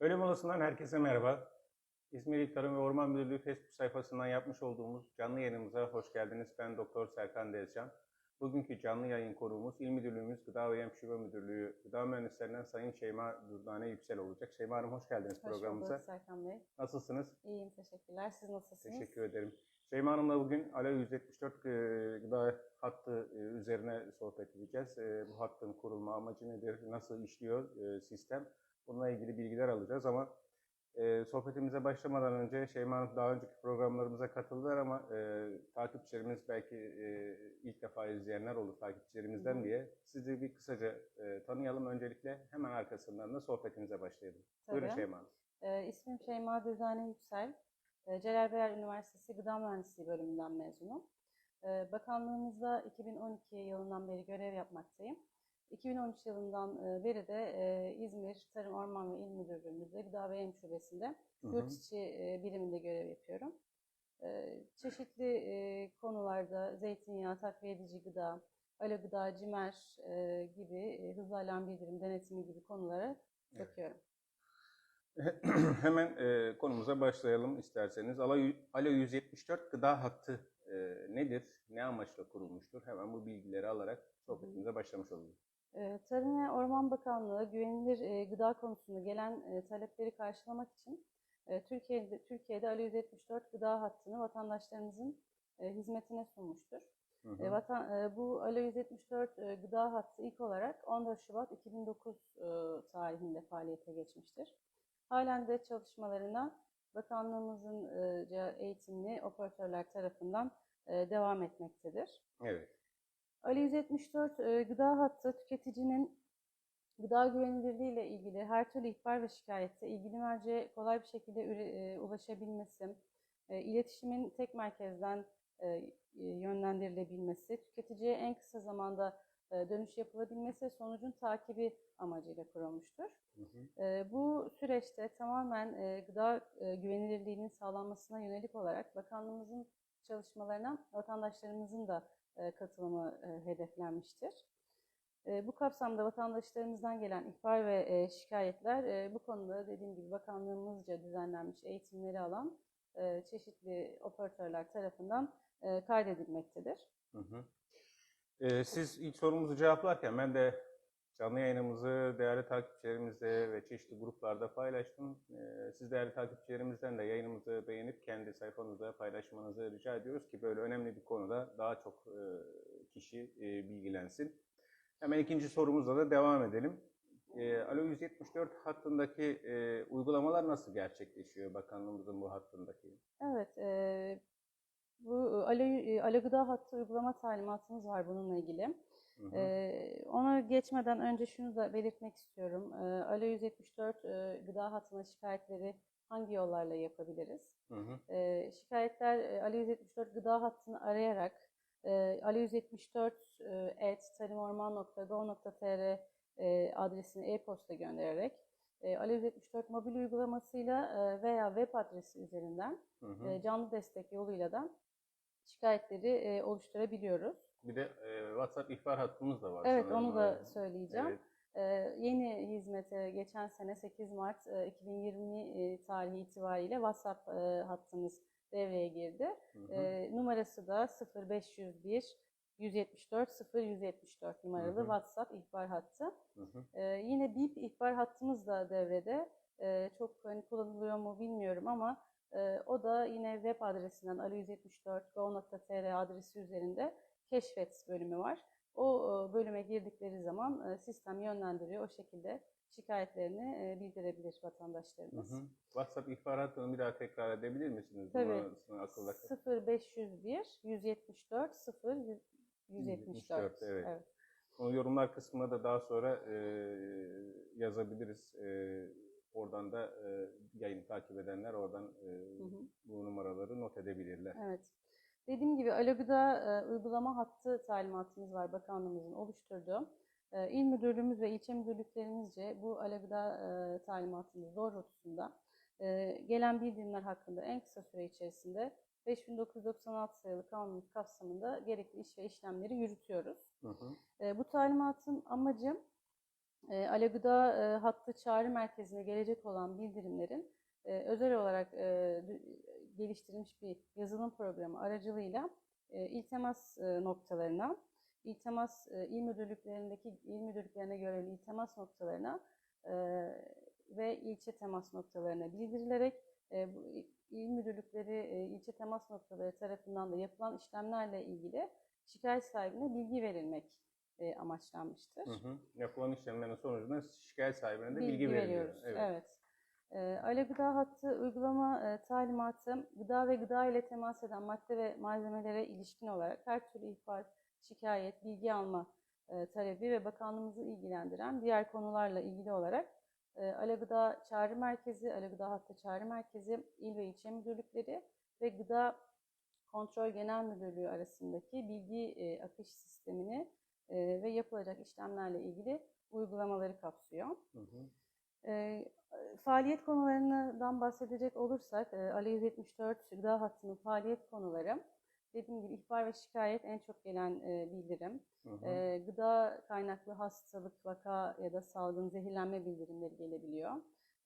Ölüm Molası'ndan herkese merhaba. İzmir İl Tarım ve Orman Müdürlüğü Facebook sayfasından yapmış olduğumuz canlı yayınımıza hoş geldiniz. Ben Doktor Serkan Dezcan. Bugünkü canlı yayın konuğumuz İl Müdürlüğümüz Gıda ve Yem Şube Müdürlüğü Gıda Mühendislerinden Sayın Şeyma Dürdane Yüksel olacak. Şeyma Hanım hoş geldiniz Hoş programımıza. bulduk Serkan Bey. Nasılsınız? İyiyim, teşekkürler. Siz nasılsınız? Teşekkür ederim. Şeyma Hanım'la bugün Alo 174 e, gıda hattı e, üzerine sohbet edeceğiz. E, Bu hattın kurulma amacı nedir, nasıl işliyor sistem? Bununla ilgili bilgiler alacağız ama e, sohbetimize başlamadan önce Şeyma Hanım daha önceki programlarımıza katıldılar ama e, takipçilerimiz belki e, ilk defa izleyenler olur takipçilerimizden Hı diye. Sizi bir kısaca e, tanıyalım öncelikle. Hemen arkasından da sohbetimize başlayalım. Buyurun Tabii. Şeyma Hanım. Ee, ismim Şeyma Dürdane Yüksel. Ee, Celal Bayar Üniversitesi Gıda Mühendisliği bölümünden mezunum. Ee, bakanlığımızda 2012 yılından beri görev yapmaktayım. 2013 yılından e, beri de e, İzmir Tarım Orman ve İl Müdürlüğümüzde Gıda ve Yem Şubesi'nde yurt içi e, biriminde görev yapıyorum. Çeşitli konularda zeytinyağı, takviye edici gıda, alo gıda, cimer gibi hızlı bildirim denetimi gibi konulara Evet. bakıyorum. Hemen e, konumuza başlayalım isterseniz. Alo 174 gıda hattı nedir? Ne amaçla kurulmuştur? Hemen bu bilgileri alarak sohbetimize başlamış olalım. Tarım ve Orman Bakanlığı güvenilir gıda konusunda gelen talepleri karşılamak için Türkiye'de Türkiye'de Alo 174 gıda hattını vatandaşlarımızın hizmetine sunmuştur. Hı hı. Vatan, bu Alo 174 e, gıda hattı ilk olarak 14 Şubat 2009 e, tarihinde faaliyete geçmiştir. Halen de çalışmalarına bakanlığımızın eğitimli operatörler tarafından devam etmektedir. Evet. Ali 174 e, gıda hattı tüketicinin gıda güvenilirliği ile ilgili her türlü ihbar ve şikayette ilgili merceğe kolay bir şekilde üre- e, ulaşabilmesi, e, iletişimin tek merkezden e, yönlendirilebilmesi, tüketiciye en kısa zamanda e, dönüş yapılabilmesi, sonucun takibi amacıyla kurulmuştur. Hı hı. E, Bu süreçte tamamen e, gıda e, güvenilirliğinin sağlanmasına yönelik olarak bakanlığımızın çalışmalarına vatandaşlarımızın da katılımı e, hedeflenmiştir. E, Bu kapsamda vatandaşlarımızdan gelen ihbar ve e, şikayetler e, bu konuda dediğim gibi bakanlığımızca düzenlenmiş eğitimleri alan e, çeşitli operatörler tarafından e, kaydedilmektedir. Hı hı. E, siz ilk sorumuzu cevaplarken ben de canlı yayınımızı değerli takipçilerimizle ve çeşitli gruplarda paylaştım. E, siz değerli takipçilerimizden de yayınımızı beğenip kendi sayfanızda paylaşmanızı rica ediyoruz ki böyle önemli bir konuda daha çok e, kişi e, bilgilensin. Hemen ikinci sorumuzla da devam edelim. E, Alo 174 hattındaki uygulamalar nasıl gerçekleşiyor bakanlığımızın bu hattındaki? Evet, bu Alo, Alo Gıda Hattı uygulama talimatımız var bununla ilgili. Hı hı. Ona geçmeden önce şunu da belirtmek istiyorum. Ee, Alo 174 e, gıda hattına şikayetleri hangi yollarla yapabiliriz? Hı hı. Ee, şikayetler e, Alo 174 gıda hattını arayarak e, Alo 174 e, et tarımorman.gov.tr e, adresine e-posta göndererek e, Alo 174 mobil uygulamasıyla e, veya web adresi üzerinden Hı hı. e, canlı destek yoluyla da şikayetleri e, oluşturabiliyoruz. Bir de e, WhatsApp ihbar hattımız da var. Evet sanırım onu da söyleyeceğim. Evet. Ee, yeni hizmete geçen sene 8 Mart e, 2020 e, tarihi itibariyle WhatsApp e, hattımız devreye girdi. Hı hı. E, numarası da 0501 174 0174 numaralı Hı hı. WhatsApp ihbar hattı. Hı hı. E, yine BIP ihbar hattımız da devrede. E, çok hani kullanılıyor mu bilmiyorum ama e, o da yine web adresinden alo174 adresi üzerinde keşfet bölümü var. O e, bölüme girdikleri zaman e, sistem yönlendiriyor. O şekilde şikayetlerini e, bildirebilir Hı vatandaşlarımız. hı. WhatsApp ihbar hattını bir daha tekrar edebilir misiniz? Tabii. Akılda 0501 174 0 174. evet. Onu yorumlar kısmına da daha sonra e, yazabiliriz. E, oradan da e, yayını takip edenler oradan e, Hı hı. bu numaraları not edebilirler. Evet. Dediğim gibi Alo Gıda e, uygulama hattı talimatımız var bakanlığımızın oluşturduğu. E, İl müdürlüğümüz ve ilçe müdürlüklerimizce bu Alo Gıda e, talimatımız doğrultusunda e, gelen bildirimler hakkında en kısa süre içerisinde 5996 sayılı kanunumuz kapsamında gerekli iş ve işlemleri yürütüyoruz. Hı hı. E, bu talimatın amacı E, Ale Gıda e, hattı çağrı merkezine gelecek olan bildirimlerin e, özel olarak e, geliştirilmiş bir yazılım programı aracılığıyla e, il temas e, noktalarına, il temas e, il müdürlüklerindeki il müdürlüklerine görevli il temas noktalarına e, ve ilçe temas noktalarına bildirilerek e, bu il- müdürlükleri, e, ilçe temas noktaları tarafından da yapılan işlemlerle ilgili şikayet sahibine bilgi verilmek e, amaçlanmıştır. Hı hı. Yapılan işlemlerin sonucunda şikayet sahibine de bilgi, bilgi veriliyor. veriyoruz. Evet. Ee, Ale Gıda Hattı uygulama e, talimatı gıda ve gıda ile temas eden madde ve malzemelere ilişkin olarak her türlü ihbar, şikayet, bilgi alma e, talebi ve bakanlığımızı ilgilendiren diğer konularla ilgili olarak e, Ale Gıda Çağrı Merkezi, Ale Gıda Hattı Çağrı Merkezi, il ve ilçe müdürlükleri ve Gıda Kontrol Genel Müdürlüğü arasındaki bilgi akış sistemini ve yapılacak işlemlerle ilgili uygulamaları kapsıyor. Hı hı. Faaliyet konularından bahsedecek olursak, e, Ali 174 gıda hattının faaliyet konuları, dediğim gibi ihbar ve şikayet en çok gelen e, bildirim. Hı hı. E, gıda kaynaklı hastalık, vaka ya da salgın, zehirlenme bildirimleri gelebiliyor.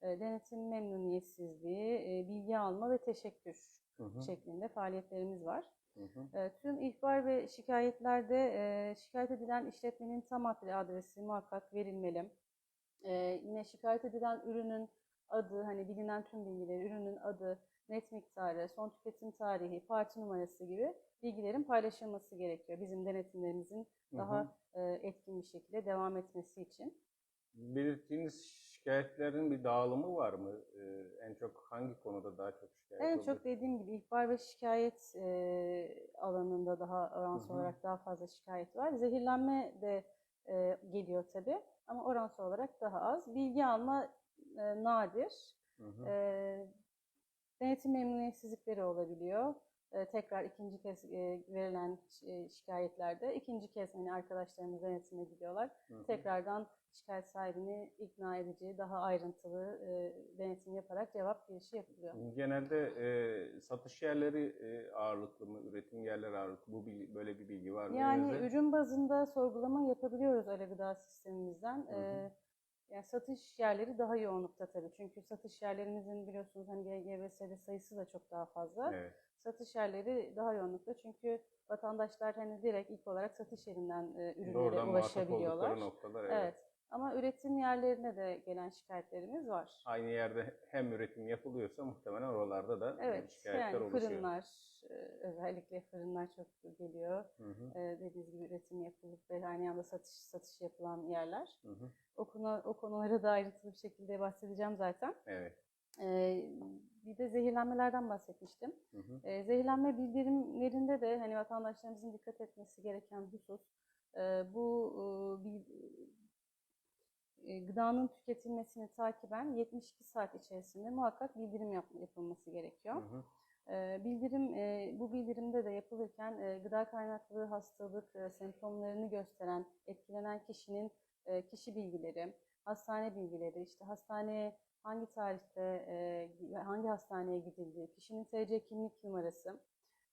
Denetim memnuniyetsizliği, bilgi alma ve teşekkür Hı hı. şeklinde faaliyetlerimiz var. Hı hı. Tüm ihbar ve şikayetlerde şikayet edilen işletmenin tam adli adresi muhakkak verilmeli. E, Yine şikayet edilen ürünün adı, hani bilinen tüm bilgileri, ürünün adı, net miktarı, son tüketim tarihi, parça numarası gibi bilgilerin paylaşılması gerekiyor. Bizim denetimlerimizin Hı hı. daha e, etkin bir şekilde devam etmesi için. Belirttiğiniz şikayetlerin bir dağılımı var mı? Ee, en çok hangi konuda daha çok şikayet En oluyor? çok dediğim gibi ihbar ve şikayet e, alanında daha hı. olarak daha fazla şikayet var. Zehirlenme de e, geliyor tabii ama oransal olarak daha az. Bilgi alma e, nadir. Hı hı. E, denetim memnuniyetsizlikleri olabiliyor. E, tekrar ikinci kez e, verilen e, şikayetlerde ikinci kez hani arkadaşlarımız denetime gidiyorlar. Hı hı. Tekrardan şikayet sahibini ikna edici, daha ayrıntılı denetim yaparak cevap girişi yapılıyor. Genelde e, satış yerleri e, ağırlıklı mı, üretim yerleri ağırlıklı? Bu bilgi, böyle bir bilgi var mı Yani elinizde? ürün bazında sorgulama yapabiliyoruz Ale Gıda sistemimizden. Hı hı. Yani satış yerleri daha yoğunlukta tabii. Çünkü satış yerlerimizin biliyorsunuz hani GGVS'de sayısı da çok daha fazla. Evet. Satış yerleri daha yoğunlukta çünkü vatandaşlar hani direkt ilk olarak satış yerinden e, ürünlere Doğrudan ulaşabiliyorlar. noktalar. Evet. Evet. Ama üretim yerlerine de gelen şikayetlerimiz var. Aynı yerde hem üretim yapılıyorsa muhtemelen oralarda da Evet, şikayetler yani oluşuyor. fırınlar, e, özellikle fırınlar çok geliyor. Hı hı. E, dediğiniz gibi üretim yapılıp ve aynı anda satış satış yapılan yerler. Hı hı. O, konu, o konulara da ayrıntılı bir şekilde bahsedeceğim zaten. Evet. Ee, bir de zehirlenmelerden bahsetmiştim. Hı hı. Ee, zehirlenme bildirimlerinde de hani vatandaşlarımızın dikkat etmesi gereken husus e, bu e, e, gıdanın tüketilmesini takiben 72 saat içerisinde muhakkak bildirim yap- yapılması gerekiyor. Hı hı. Bildirim, e, bu bildirimde de yapılırken e, gıda kaynaklı hastalık e, semptomlarını gösteren, etkilenen kişinin e, kişi bilgileri, hastane bilgileri, işte hastaneye hangi tarihte, e, hangi hastaneye gidildiği, kişinin TC kimlik numarası,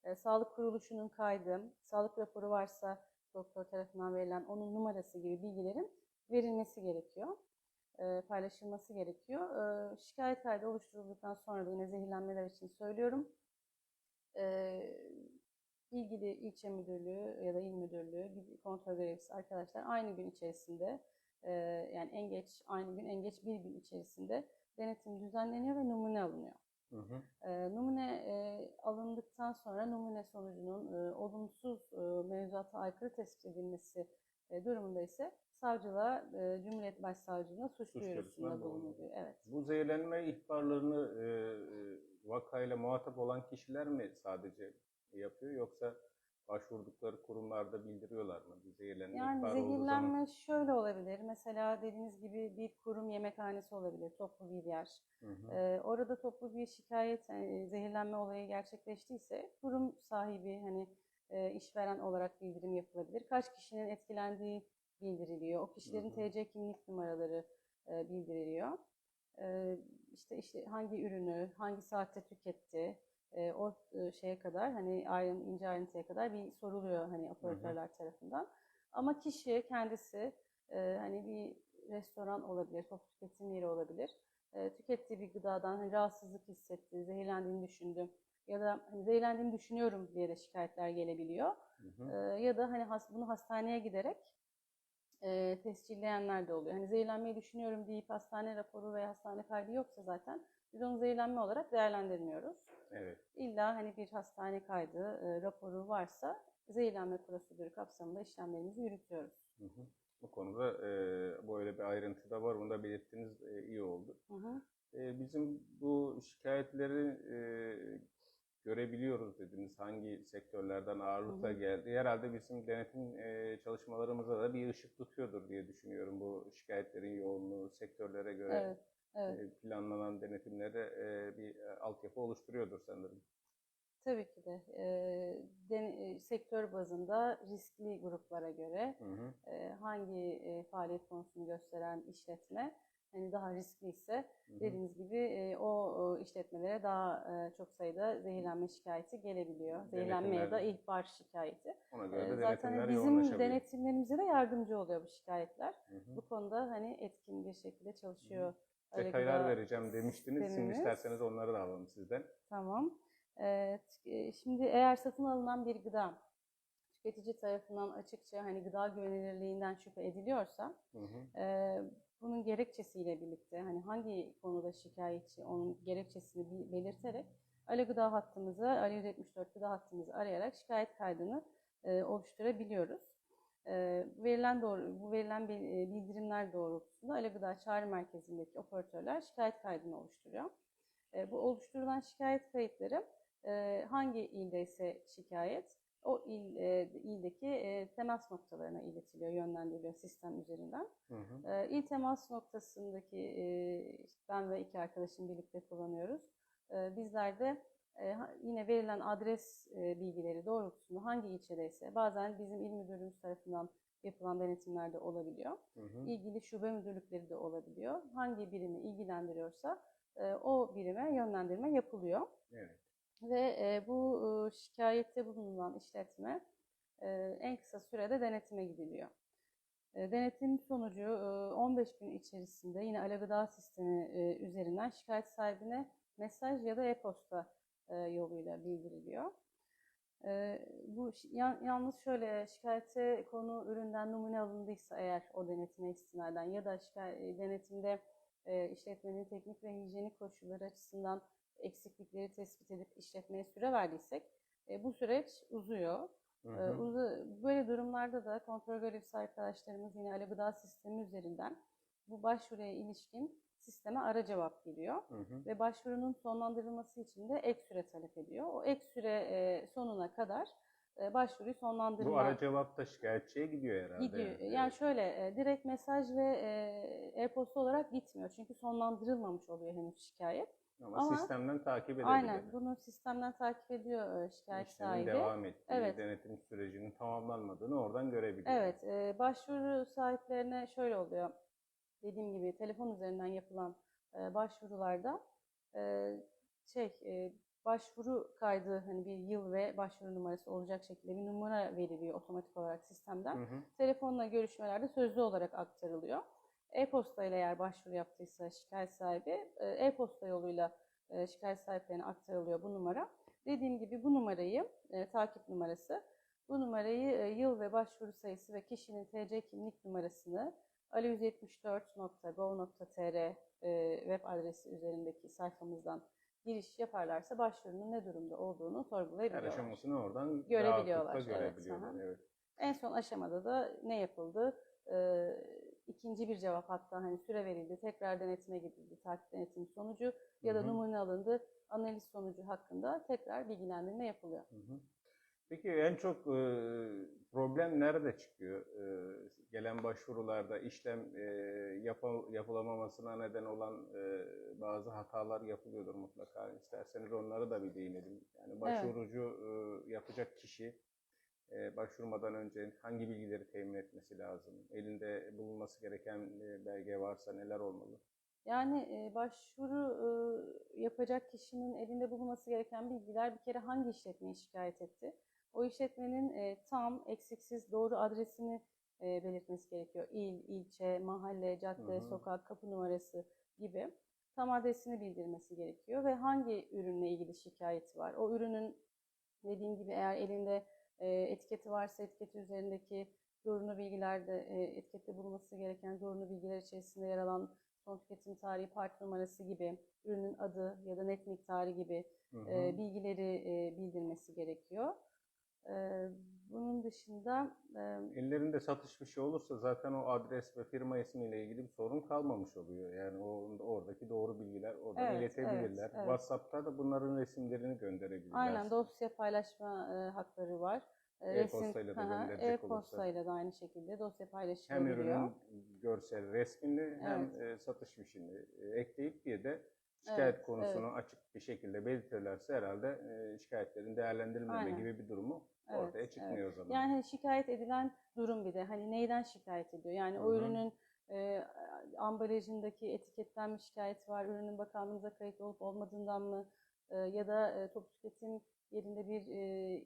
e, sağlık kuruluşunun kaydı, sağlık raporu varsa doktor tarafından verilen onun numarası gibi bilgilerin verilmesi gerekiyor e, paylaşılması gerekiyor. Şikayet kaydı oluşturulduktan sonra da yine zehirlenmeler için söylüyorum. E, ilgili ilçe müdürlüğü ya da il müdürlüğü gibi kontrol görevlisi arkadaşlar aynı gün içerisinde yani en geç aynı gün en geç bir gün içerisinde denetim düzenleniyor ve numune alınıyor. Hı hı. E, numune e, alındıktan sonra numune sonucunun e, olumsuz e, mevzuata aykırı tespit edilmesi e, durumunda ise savcılığa, e, Cumhuriyet Başsavcılığına suç Suç duyurusunda bulunuluyor. Evet. Bu zehirlenme ihbarlarını e, vakayla muhatap olan kişiler mi sadece yapıyor yoksa başvurdukları kurumlarda bildiriyorlar mı? Bir zehirlenme Yani ihbarı olduğu zaman. zehirlenme şöyle olabilir. Mesela dediğiniz gibi bir kurum yemekhanesi olabilir, toplu bir yer. Hı hı. Ee, orada toplu bir şikayet, yani zehirlenme olayı gerçekleştiyse kurum sahibi hani e, işveren olarak bildirim yapılabilir. Kaç kişinin etkilendiği bildiriliyor. O kişilerin Hı hı. TC kimlik numaraları e, bildiriliyor. E, işte işte hangi ürünü, hangi saatte tüketti, e, o şeye kadar hani ayrın, ince ayrıntıya kadar bir soruluyor hani operatörler tarafından. Ama kişi kendisi e, hani bir restoran olabilir, toplu tüketim yeri olabilir. E, tükettiği bir gıdadan hani rahatsızlık hissetti, zehirlendiğini düşündü ya da hani zehirlendiğini düşünüyorum diye de şikayetler gelebiliyor. Hı hı. E, ya da hani has, bunu hastaneye giderek e, tescilleyenler de oluyor. Hani zehirlenmeyi düşünüyorum deyip hastane raporu veya hastane kaydı yoksa zaten biz onu zehirlenme olarak değerlendirmiyoruz. Evet. İlla hani bir hastane kaydı, e, raporu varsa zehirlenme prosedürü kapsamında işlemlerimizi yürütüyoruz. Hı hı. Bu konuda e, böyle bir ayrıntı da var. Bunu da belirttiniz. e, iyi oldu. Hı hı. E, bizim bu şikayetleri e, görebiliyoruz dediniz. Hangi sektörlerden ağırlıkla Hı hı. geldi. Herhalde bizim denetim e, çalışmalarımıza da bir ışık tutuyordur diye düşünüyorum. Bu şikayetlerin yoğunluğu sektörlere göre Evet, evet. e, planlanan denetimlere e, bir e, altyapı oluşturuyordur sanırım. Tabii ki de. E, den- e, sektör bazında riskli gruplara göre Hı hı. e, hangi e, faaliyet konusunu gösteren işletme hani daha riskliyse Hı hı. dediğiniz gibi e, o e, işletmelere daha e, çok sayıda zehirlenme şikayeti gelebiliyor. Zehirlenme ya da ihbar şikayeti. Ona göre E, de zaten denetimler bizim denetimlerimize de yardımcı oluyor bu şikayetler. Hı hı. Bu konuda hani etkin bir şekilde çalışıyor. Ali Detaylar Gıda vereceğim demiştiniz. Şimdi sistemimiz. isterseniz onları da alalım sizden. Tamam. Ee, t- e, şimdi eğer satın alınan bir gıda tüketici tarafından açıkça hani gıda güvenilirliğinden şüphe ediliyorsa Hı hı. e, bunun gerekçesiyle birlikte hani hangi konuda şikayetçi onun gerekçesini belirterek Ali Gıda hattımızı, Ali 174 gıda hattımızı arayarak şikayet kaydını e, oluşturabiliyoruz. Verilen doğru, bu verilen bil- bildirimler doğrultusunda Ali Gıda Çağrı Merkezi'ndeki operatörler şikayet kaydını oluşturuyor. Bu oluşturulan şikayet kayıtları hangi ildeyse şikayet o il, ildeki temas noktalarına iletiliyor, yönlendiriliyor sistem üzerinden. Hı hı. İl temas noktasındaki ben ve iki arkadaşım birlikte kullanıyoruz. Bizler de yine verilen adres e, bilgileri doğrultusunda hangi ilçedeyse bazen bizim il müdürlüğümüz tarafından yapılan denetimlerde olabiliyor. Hı hı. İlgili şube müdürlükleri de olabiliyor. Hangi birimi ilgilendiriyorsa e, o birime yönlendirme yapılıyor. Evet. Ve e, bu şikayette bulunan işletme en kısa sürede denetime gidiliyor. Denetim sonucu e, 15 gün içerisinde yine Ala Gıda Sistemi üzerinden şikayet sahibine mesaj ya da e-posta e, yoluyla bildiriliyor. E, bu yan- yalnız şöyle şikayete konu üründen numune alındıysa eğer o denetime istinaden ya da şikay- denetimde e, işletmenin teknik ve hijyenik koşulları açısından eksiklikleri tespit edip işletmeye süre verdiysek e, bu süreç uzuyor. Hı E, hı. uzu- böyle durumlarda da kontrol görevlisi arkadaşlarımız yine Ali Gıda Sistemi üzerinden bu başvuruya ilişkin sisteme ara cevap giriyor Hı hı. ve başvurunun sonlandırılması için de ek süre talep ediyor. O ek süre e, sonuna kadar e, başvuruyu sonlandırma Bu ara cevap da şikayetçiye gidiyor herhalde. gidiyor. Evet. Yani şöyle e, direkt mesaj ve e, e-posta olarak gitmiyor. Çünkü sonlandırılmamış oluyor henüz şikayet. Ama, ama- sistemden takip edebilir. Aynen. Bunu sistemden takip ediyor e, şikayet İşlemin sahibi. devam ettiği, Evet. denetim sürecinin tamamlanmadığını oradan görebiliyor. Evet, e, başvuru sahiplerine şöyle oluyor. Dediğim gibi telefon üzerinden yapılan e, başvurularda e, şey e, başvuru kaydı hani bir yıl ve başvuru numarası olacak şekilde bir numara veriliyor otomatik olarak sistemden. Hı hı. Telefonla görüşmelerde sözlü olarak aktarılıyor. E-posta ile eğer başvuru yaptıysa şikayet sahibi e, e-posta yoluyla e, şikayet sahiplerine aktarılıyor bu numara. Dediğim gibi bu numarayı e, takip numarası bu numarayı e, yıl ve başvuru sayısı ve kişinin TC kimlik numarasını ali174.gov.tr e, web adresi üzerindeki sayfamızdan giriş yaparlarsa başvurunun ne durumda olduğunu Her sorgulayabiliyorlar. aşamasını oradan Görebiliyorlar, evet, görebiliyorlar. aha. Evet. En son aşamada da ne yapıldı? Ee, ikinci bir cevap hatta hani süre verildi, tekrar denetime gidildi, takip denetim sonucu ya da Hı hı. numune alındı, analiz sonucu hakkında tekrar bilgilendirme yapılıyor. Hı hı. Peki en çok e, problem nerede çıkıyor? E, gelen başvurularda işlem e, yapılamamasına neden olan e, bazı hatalar yapılıyordur mutlaka. İsterseniz onlara da bir değinelim. Yani başvurucu e, yapacak kişi e, başvurmadan önce hangi bilgileri temin etmesi lazım? Elinde bulunması gereken e, belge varsa neler olmalı? Yani e, başvuru e, yapacak kişinin elinde bulunması gereken bilgiler bir kere hangi işletmeye şikayet etti? O işletmenin e, tam, eksiksiz, doğru adresini e, belirtmesi gerekiyor. İl, ilçe, mahalle, cadde, Hı hı. sokak, kapı numarası gibi tam adresini bildirmesi gerekiyor ve hangi ürünle ilgili şikayeti var. O ürünün dediğim gibi eğer elinde e, etiketi varsa etiketi üzerindeki zorunlu bilgilerde e, etikette bulunması gereken zorunlu bilgiler içerisinde yer alan son tüketim tarihi, part numarası gibi, ürünün adı ya da net miktarı gibi Hı hı. e, bilgileri e, bildirmesi gerekiyor. Bunun dışında Ellerinde satış bir şey olursa zaten o adres ve firma ismiyle ilgili bir sorun kalmamış oluyor. Yani o oradaki doğru bilgiler oradan Evet, iletebilirler. evet, evet. WhatsApp'ta da bunların resimlerini gönderebilirler. aynen dosya paylaşma e, hakları var. E-postayla da gönderecek olursa. E-postayla da aynı şekilde dosya hem paylaşılabiliyor. ürünün görsel resmini hem Evet. e, satış fişini ekleyip bir de şikayet Evet, konusunu açık bir şekilde belirtirlerse herhalde e, şikayetlerin değerlendirilmeme Aynen. gibi bir durumu Evet, ortaya çıkmıyor o zaman. Yani hani şikayet edilen durum bir de hani neyden şikayet ediyor? Yani o Hı hı. ürünün e, ambalajındaki etiketten mi şikayet var? Ürünün bakanlığımıza kayıtlı olup olmadığından mı? E, ya da e, toplu tüketim yerinde bir e,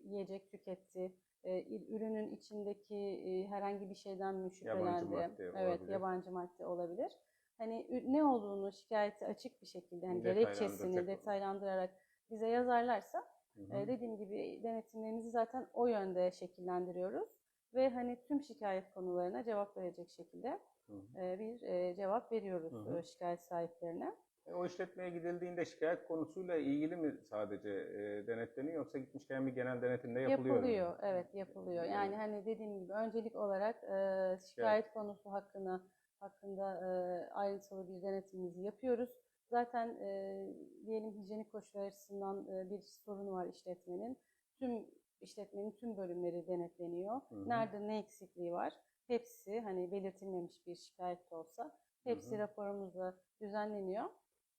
yiyecek tüketti. E, ürünün içindeki e, herhangi bir şeyden mi şüphelendi? madde evet, olabilir. yabancı madde olabilir. Hani ne olduğunu şikayeti açık bir şekilde hani gerekçesini detaylandırarak bize yazarlarsa Hı hı. ee, dediğim gibi denetimlerimizi zaten o yönde şekillendiriyoruz ve hani tüm şikayet konularına cevap verecek şekilde Hı hı. e, bir e, cevap veriyoruz Hı hı. e, şikayet sahiplerine. E, O işletmeye gidildiğinde şikayet konusuyla ilgili mi sadece e, denetleniyor yoksa gitmişken bir genel denetimde yapılıyor, Yapılıyor, mu? evet yapılıyor. Evet. Yani hani dediğim gibi öncelik olarak e, şikayet konusu hakkında hakkında e, ayrıntılı bir denetimimizi yapıyoruz. Zaten e, diyelim hijyenik koşullar açısından e, bir sorunu var işletmenin. Tüm işletmenin tüm bölümleri denetleniyor. Hı hı. Nerede ne eksikliği var? Hepsi hani belirtilmemiş bir şikayet de olsa hepsi Hı hı. raporumuzda düzenleniyor.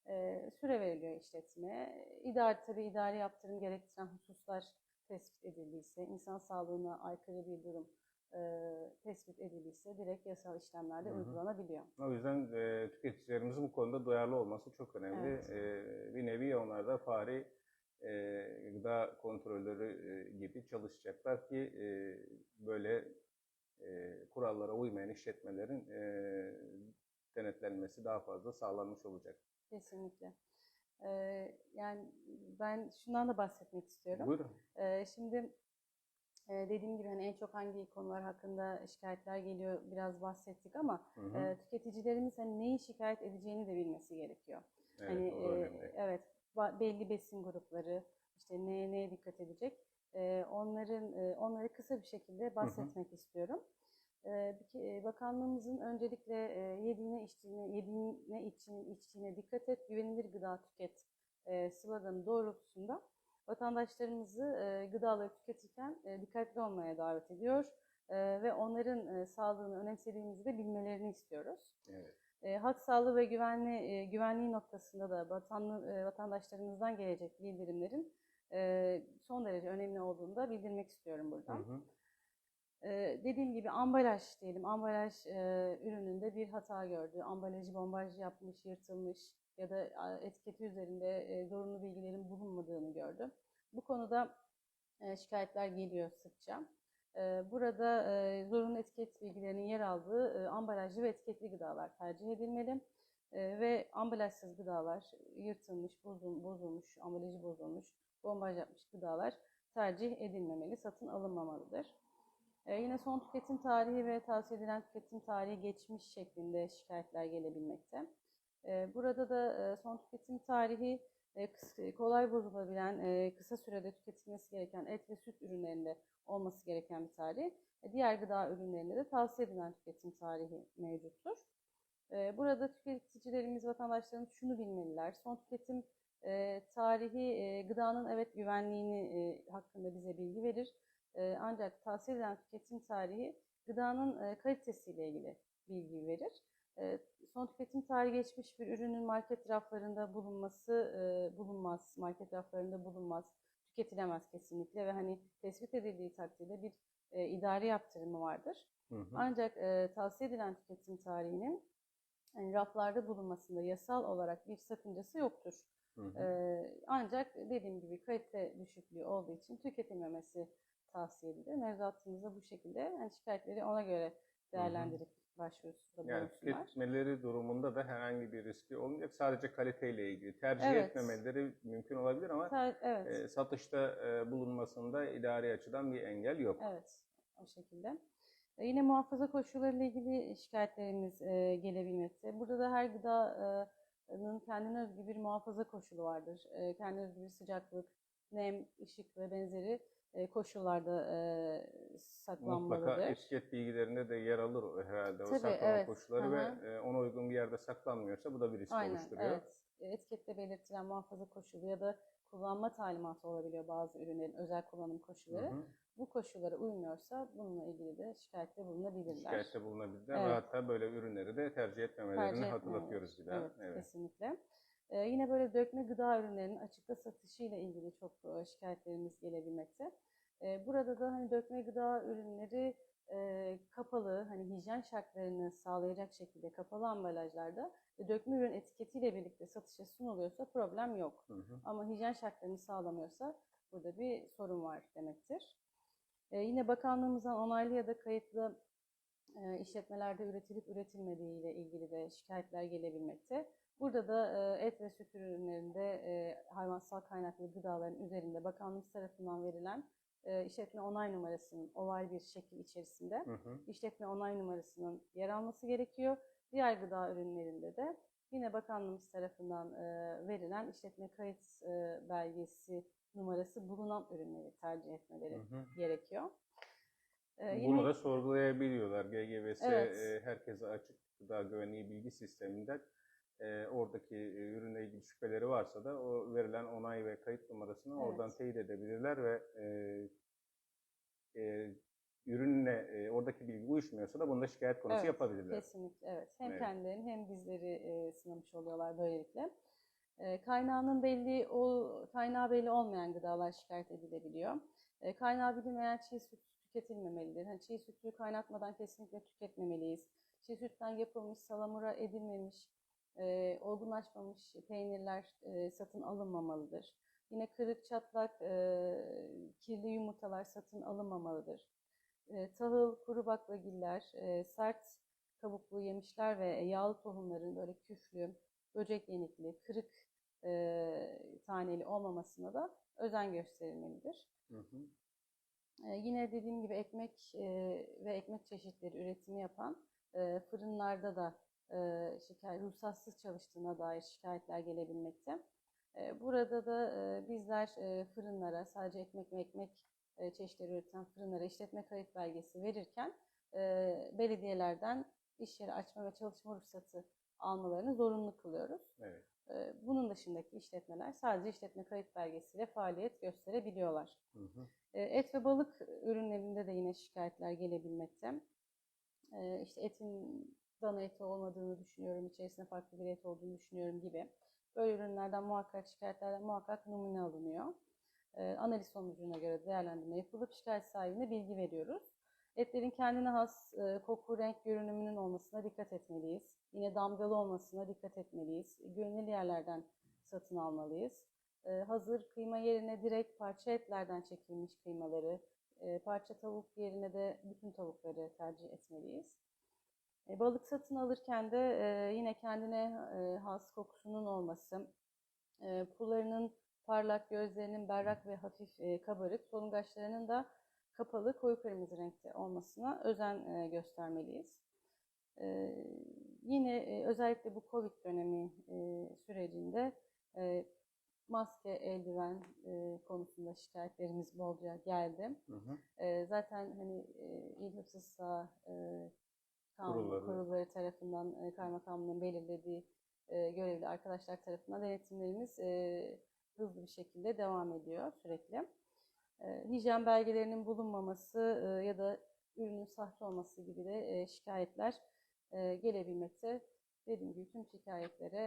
E, süre veriliyor işletmeye. İdari tabii idari yaptırım gerektiren hususlar tespit edildiyse, insan sağlığına aykırı bir durum e, tespit edildiyse direkt yasal işlemlerde Hı hı. uygulanabiliyor. O yüzden e, tüketicilerimizin bu konuda duyarlı olması çok önemli. Evet. E, bir nevi onlar da fari e, gıda kontrolörü e, gibi çalışacaklar ki e, böyle e, kurallara uymayan işletmelerin e, denetlenmesi daha fazla sağlanmış olacak. Kesinlikle. E, yani ben şundan da bahsetmek istiyorum. Buyurun. E, şimdi e, dediğim gibi hani en çok hangi konular hakkında şikayetler geliyor biraz bahsettik ama Hı hı. e, tüketicilerimiz hani neyi şikayet edeceğini de bilmesi gerekiyor. evet, Hani e, evet belli besin grupları işte neye neye dikkat edecek e, onların e, onları kısa bir şekilde bahsetmek istiyorum. E, bir ke- e, bakanlığımızın öncelikle e, yediğine içtiğine yediğine içtiğine, içtiğine dikkat et güvenilir gıda tüket e, sloganı doğrultusunda vatandaşlarımızı e, gıdaları tüketirken e, dikkatli olmaya davet ediyor e, ve onların e, sağlığını önemsediğimizi de bilmelerini istiyoruz. Evet. E, halk sağlığı ve güvenli, e, güvenliği noktasında da vatanlı, e, vatandaşlarımızdan gelecek bildirimlerin e, son derece önemli olduğunu da bildirmek istiyorum Hı buradan. hı. Dediğim gibi ambalaj diyelim, ambalaj e, ürününde bir hata gördü, ambalajı bombaj yapmış, yırtılmış ya da etiketi üzerinde e, zorunlu bilgilerin bulunmadığını gördü. Bu konuda e, şikayetler geliyor sıkça. E, Burada e, zorunlu etiket bilgilerinin yer aldığı e, ambalajlı ve etiketli gıdalar tercih edilmeli. E, Ve ambalajsız gıdalar, yırtılmış, bozul- bozulmuş, ambalajı bozulmuş, bombaj yapmış gıdalar tercih edilmemeli, satın alınmamalıdır. E, Yine son tüketim tarihi ve tavsiye edilen tüketim tarihi geçmiş şeklinde şikayetler gelebilmekte. E, Burada da e, son tüketim tarihi e, kıs- kolay bozulabilen, e, kısa sürede tüketilmesi gereken et ve süt ürünlerinde olması gereken bir tarih. E, Diğer gıda ürünlerinde de tavsiye edilen tüketim tarihi mevcuttur. E, Burada tüketicilerimiz, vatandaşlarımız şunu bilmeliler. Son tüketim e, tarihi e, gıdanın evet güvenliğini e, hakkında bize bilgi verir. E, Ancak tavsiye edilen tüketim tarihi gıdanın e, kalitesiyle ilgili bilgi verir. E, Son tüketim tarihi geçmiş bir ürünün market raflarında bulunması e, bulunmaz, market raflarında bulunmaz, tüketilemez kesinlikle ve hani tespit edildiği takdirde bir e, idari yaptırımı vardır. Hı hı. Ancak e, tavsiye edilen tüketim tarihinin yani raflarda bulunmasında yasal olarak bir sakıncası yoktur. Hı hı. E, ancak dediğim gibi kalite düşüklüğü olduğu için tüketilmemesi tavsiye edilir. Mevzuatımızda bu şekilde yani şikayetleri ona göre değerlendirip başvurusunda Yani tüketmeleri durumunda da herhangi bir riski olmayacak. Sadece kaliteyle ilgili. Tercih Evet. etmemeleri mümkün olabilir ama Evet. e, satışta e, bulunmasında idari açıdan bir engel yok. Evet, o şekilde. E, Yine muhafaza koşullarıyla ilgili şikayetlerimiz e, gelebilmekte. Burada da her gıdanın kendine özgü bir muhafaza koşulu vardır. E, kendine özgü bir sıcaklık, nem, ışık ve benzeri koşullarda e, saklanmalıdır. Mutlaka etiket bilgilerinde de yer alır o herhalde o Tabii, saklama evet. koşulları Hı ve hı. e, ona uygun bir yerde saklanmıyorsa bu da bir risk Aynen, oluşturuyor. evet. E, Etikette belirtilen muhafaza koşulu ya da kullanma talimatı olabiliyor bazı ürünlerin özel kullanım Hı koşulları. hı. Bu koşullara uymuyorsa bununla ilgili de şikayette bulunabilirler. Şikayette bulunabilirler ve Evet. hatta böyle ürünleri de tercih etmemelerini tercih hatırlatıyoruz bir daha. Evet, Evet. kesinlikle. Ee, yine böyle dökme gıda ürünlerinin açıkta satışı ile ilgili çok e, şikayetlerimiz gelebilmekte. Ee, burada da hani dökme gıda ürünleri e, kapalı, hani hijyen şartlarını sağlayacak şekilde kapalı ambalajlarda ve dökme ürün etiketiyle birlikte satışa sunuluyorsa problem yok. Hı hı. Ama hijyen şartlarını sağlamıyorsa burada bir sorun var demektir. Ee, yine bakanlığımızdan onaylı ya da kayıtlı e, işletmelerde üretilip üretilmediği ile ilgili de şikayetler gelebilmekte. Burada da e, et ve süt ürünlerinde e, hayvansal kaynaklı gıdaların üzerinde bakanlık tarafından verilen e, işletme onay numarasının oval bir şekil içerisinde Hı hı. işletme onay numarasının yer alması gerekiyor. Diğer gıda ürünlerinde de yine bakanlığımız tarafından verilen işletme kayıt belgesi numarası bulunan ürünleri tercih etmeleri Hı hı. gerekiyor. E, Bunu yine- da sorgulayabiliyorlar. GGVS Evet. herkese açık gıda güvenliği bilgi sisteminden e, oradaki e, ürünle ilgili şüpheleri varsa da o verilen onay ve kayıt numarasını Evet. oradan teyit edebilirler ve e, e, ürünle e, oradaki bilgi uyuşmuyorsa da bunda şikayet konusu Evet, yapabilirler. Kesinlikle evet. Hem Evet. kendilerini hem bizleri e, sınamış oluyorlar böylelikle. E, kaynağının belli o kaynağı belli olmayan gıdalar şikayet edilebiliyor. E, kaynağı bilinmeyen çiğ süt tüketilmemelidir. Hani çiğ sütü kaynatmadan kesinlikle tüketmemeliyiz. Çiğ sütten yapılmış, salamura edilmemiş, e, olgunlaşmamış peynirler e, satın alınmamalıdır. Yine kırık, çatlak, e, kirli yumurtalar satın alınmamalıdır. E, tahıl, kuru baklagiller, e, sert kabuklu yemişler ve yağlı tohumların böyle küflü, böcek yenikli, kırık e, taneli olmamasına da özen gösterilmelidir. Hı hı. E, yine dediğim gibi ekmek e, ve ekmek çeşitleri üretimi yapan e, fırınlarda da e, şikayet, ruhsatsız çalıştığına dair şikayetler gelebilmekte. E, burada da e, bizler e, fırınlara sadece ekmek ve ekmek e, çeşitleri üreten fırınlara işletme kayıt belgesi verirken e, belediyelerden iş yeri açma ve çalışma ruhsatı almalarını zorunlu kılıyoruz. Evet. E, bunun dışındaki işletmeler sadece işletme kayıt belgesiyle faaliyet gösterebiliyorlar. Hı hı. E, Et ve balık ürünlerinde de yine şikayetler gelebilmekte. E, İşte etin dana eti olmadığını düşünüyorum, içerisinde farklı bir et olduğunu düşünüyorum gibi. Böyle ürünlerden muhakkak şikayetlerden muhakkak numune alınıyor. E, Analiz sonucuna göre değerlendirme yapılıp şikayet sahibine bilgi veriyoruz. Etlerin kendine has e, koku, renk görünümünün olmasına dikkat etmeliyiz. Yine damgalı olmasına dikkat etmeliyiz. Güvenilir yerlerden satın almalıyız. E, hazır kıyma yerine direkt parça etlerden çekilmiş kıymaları, e, parça tavuk yerine de bütün tavukları tercih etmeliyiz. E, balık satın alırken de e, yine kendine e, has kokusunun olması, e, pullarının parlak, gözlerinin berrak ve hafif e, kabarık, solungaçlarının da kapalı, koyu kırmızı renkte olmasına özen e, göstermeliyiz. E, yine e, özellikle bu Covid dönemi e, sürecinde e, maske, eldiven e, konusunda şikayetlerimiz bolca geldi. Hı hı. E, zaten hani e, Sağ e, Kurulları. kurulları tarafından e, kaymakamlığın belirlediği e, görevli arkadaşlar tarafından denetimlerimiz e, hızlı bir şekilde devam ediyor sürekli. Hijyen belgelerinin bulunmaması ya da ürünün sahte olması gibi de şikayetler gelebilmekte. Dediğim gibi tüm şikayetlere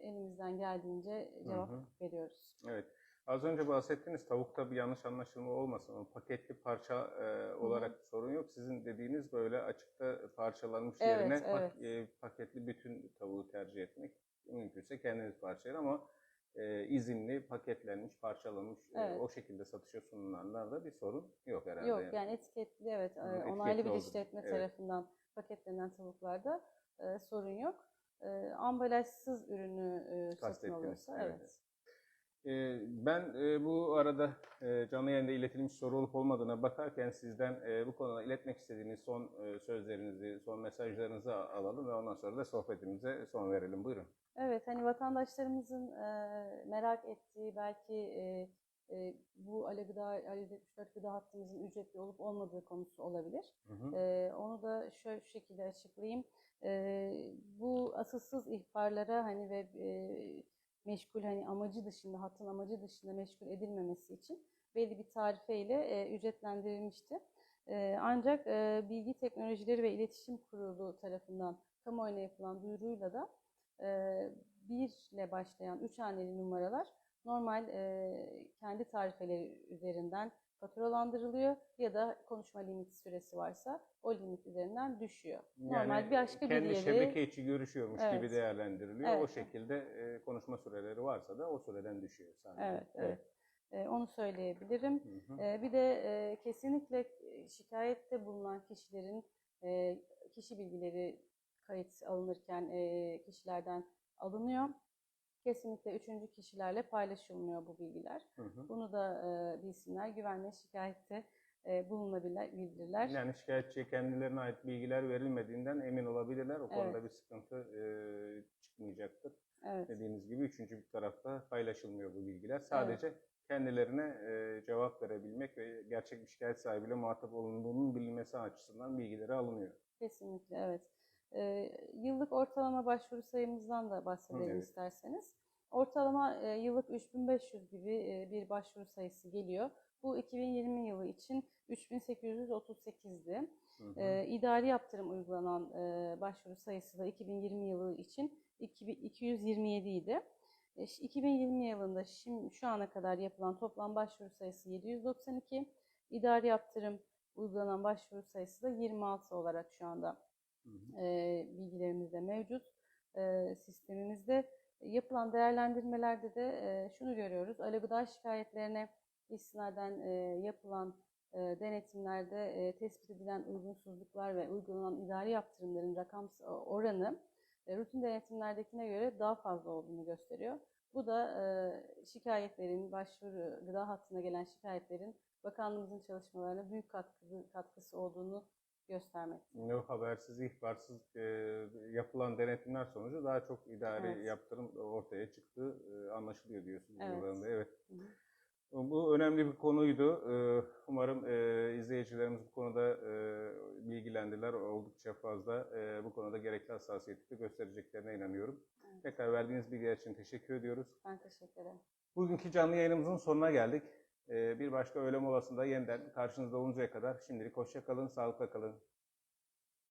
elimizden geldiğince cevap hı. veriyoruz. Evet. Az önce bahsettiniz tavukta bir yanlış anlaşılma olmasın. O paketli parça e, olarak sorun yok. Sizin dediğiniz böyle açıkta parçalanmış Evet, yerine evet. pak- e, paketli bütün tavuğu tercih etmek. Mümkünse kendiniz parçalayın ama e, izinli, paketlenmiş, parçalanmış e, Evet. o şekilde satışa sunulanlarda bir sorun yok herhalde. Yok yani. yani etiketli evet e, etiketli onaylı bir oldu. işletme Evet. tarafından paketlenen tavuklarda e, sorun yok. E, ambalajsız ürünü e, satın alıyorsa evet. evet. Ee, Ben e, bu arada e, canlı yayında iletilmiş soru olup olmadığına bakarken sizden e, bu konuda iletmek istediğiniz son sözlerinizi, son mesajlarınızı alalım ve ondan sonra da sohbetimize son verelim. Buyurun. Evet, hani vatandaşlarımızın merak ettiği belki bu Ali Gıda, Ali 74 gıda hattımızın ücretli olup olmadığı konusu olabilir. Hı hı. Onu da şöyle şu şekilde açıklayayım. Bu asılsız ihbarlara hani ve meşgul hani amacı dışında, hattın amacı dışında meşgul edilmemesi için belli bir tarifeyle e, ücretlendirilmişti. E, ancak e, Bilgi Teknolojileri ve İletişim Kurulu tarafından kamuoyuna yapılan duyuruyla da e, 1 ile başlayan 3 haneli numaralar normal e, kendi tarifeleri üzerinden faturalandırılıyor ya da konuşma limit süresi varsa o limit üzerinden düşüyor. Normal bir başka bir kendi yeri şebeke içi görüşüyormuş gibi Evet. değerlendiriliyor. O Evet. şekilde e, konuşma süreleri varsa da o süreden düşüyor sadece. Evet, evet. E, onu söyleyebilirim. Hı hı. E, bir de e, kesinlikle şikayette bulunan kişilerin e, kişi bilgileri kayıt alınırken e, kişilerden alınıyor. Kesinlikle üçüncü kişilerle paylaşılmıyor bu bilgiler. Hı hı. Bunu da e, bilsinler. Güvenle şikayette e, bulunabilirler. Yani şikayetçiye kendilerine ait bilgiler verilmediğinden emin olabilirler. O konuda Evet. bir sıkıntı e, çıkmayacaktır. Evet. Dediğiniz gibi üçüncü bir tarafta paylaşılmıyor bu bilgiler. Sadece kendilerine e, cevap verebilmek ve gerçek bir şikayet sahibiyle muhatap olunduğunun bilinmesi açısından bilgileri alınıyor. Kesinlikle evet. Ee, yıllık ortalama başvuru sayımızdan da bahsedelim Evet. isterseniz. Ortalama e, yıllık 3500 gibi e, bir başvuru sayısı geliyor. Bu 2020 yılı için 3838'di. Hı hı. Ee, idari yaptırım uygulanan e, başvuru sayısı da 2020 yılı için 2000 227 idi. E, ş- 2020 yılında şimdi şu ana kadar yapılan toplam başvuru sayısı 792. İdari yaptırım uygulanan başvuru sayısı da 26 olarak şu anda E, bilgilerimizde mevcut e, sistemimizde. Yapılan değerlendirmelerde de e, şunu görüyoruz. Ali gıda şikayetlerine istinaden e, yapılan e, denetimlerde e, tespit edilen uygunsuzluklar ve uygulanan idari yaptırımların rakam oranı e, rutin denetimlerdekine göre daha fazla olduğunu gösteriyor. Bu da e, şikayetlerin, başvuru gıda hattına gelen şikayetlerin bakanlığımızın çalışmalarına büyük katkı, katkısı olduğunu göstermekte. Ne o habersiz, ihbarsız e, yapılan denetimler sonucu daha çok idari Evet. yaptırım ortaya çıktı e, anlaşılıyor diyorsunuz Evet. yıllarında. Evet. Hı hı. Bu önemli bir konuydu. E, Umarım e, izleyicilerimiz bu konuda e, bilgilendiler. Oldukça fazla bu konuda gerekli hassasiyeti de göstereceklerine inanıyorum. Evet. Tekrar verdiğiniz bilgiler için teşekkür ediyoruz. Ben teşekkür ederim. Bugünkü canlı yayınımızın sonuna geldik. E, Bir başka öğle molasında yeniden karşınızda oluncaya kadar şimdilik hoşça kalın, sağlıkla kalın.